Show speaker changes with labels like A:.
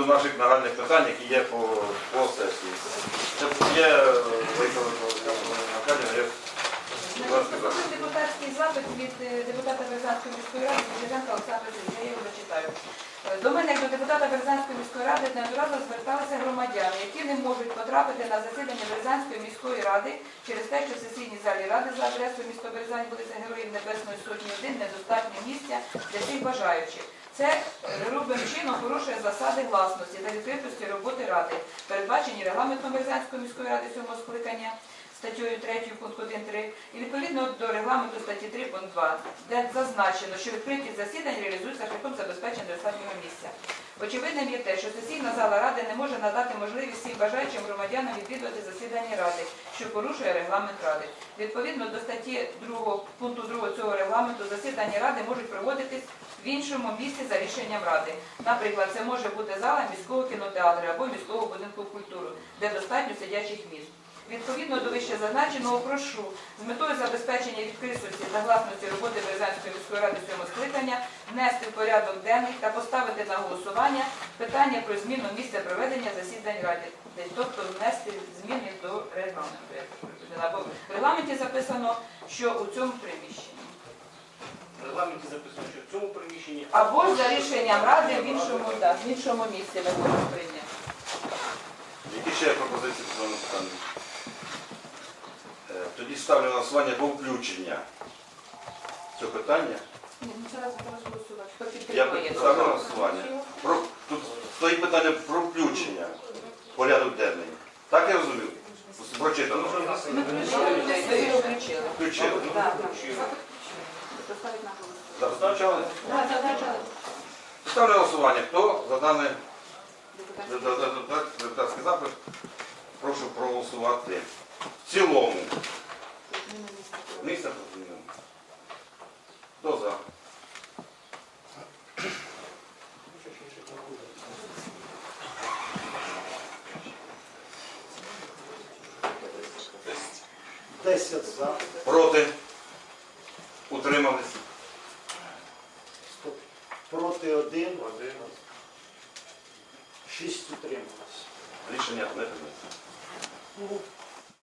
A: до наших нагальних питань, які є по, по сесії. Це є е, запит.
B: Це депутатський запит від е, депутата Березанської міської ради Кузьменка Олександра Сергійовича. Я його зачитаю. Е, До мене, до депутата Березанської міської ради, неодноразово зверталися громадяни, які не можуть потрапити на засідання Березанської міської ради через те, що в сесійній залі ради за адресою місто Березань вулиця Героїв Небесної Сотні 1 недостатньо місця для всіх бажаючих. Це е, грубим чином порушує засади гласності та відкритості роботи ради, передбачені регламентом Березанської міської ради сьомого скликання статтею 3 пункт 1.3 і відповідно до регламенту статті 3 пункт 2, де зазначено, що відкриті засідань реалізуються шляхом забезпечення. Очевидним є те, що сесійна зала ради не може надати можливість всім бажаючим громадянам відвідувати засідання ради, що порушує регламент ради. Відповідно до статті 2 пункту 2 цього регламенту засідання ради можуть проводитись в іншому місці за рішенням ради. Наприклад, це може бути зала міського кінотеатру або міського будинку культури, де достатньо сидячих місць. Відповідно до вище зазначеного, прошу з метою забезпечення відкритості та гласності роботи Березанської міської ради цього скликання внести в порядок денний та поставити на голосування питання про зміну місця проведення засідань ради, тобто внести зміни до регламенту. Бо в регламенті записано, що у цьому приміщенні.
C: В регламенті записано, що в цьому приміщенні
B: Або за рішенням ради в іншому, в іншому місці ми можемо прийняти.
A: Які ще є пропозиції по цьому питанню? Е, Тоді ставлю на голосування про включення цього питання.
B: Ну
A: Я ставлю на голосування. Про, тут стоїть питання про включення в порядок денний. Так я розумів? Прочитано.
B: Включили, включили.
A: Ставлю на голосування. Хто за даний
B: депутатський
A: запит? Прошу проголосувати. В цілому. 10 за. Проти. Утримались.
D: Проти 1. 6 утрималось.
A: Рішення не прийнято. Ну,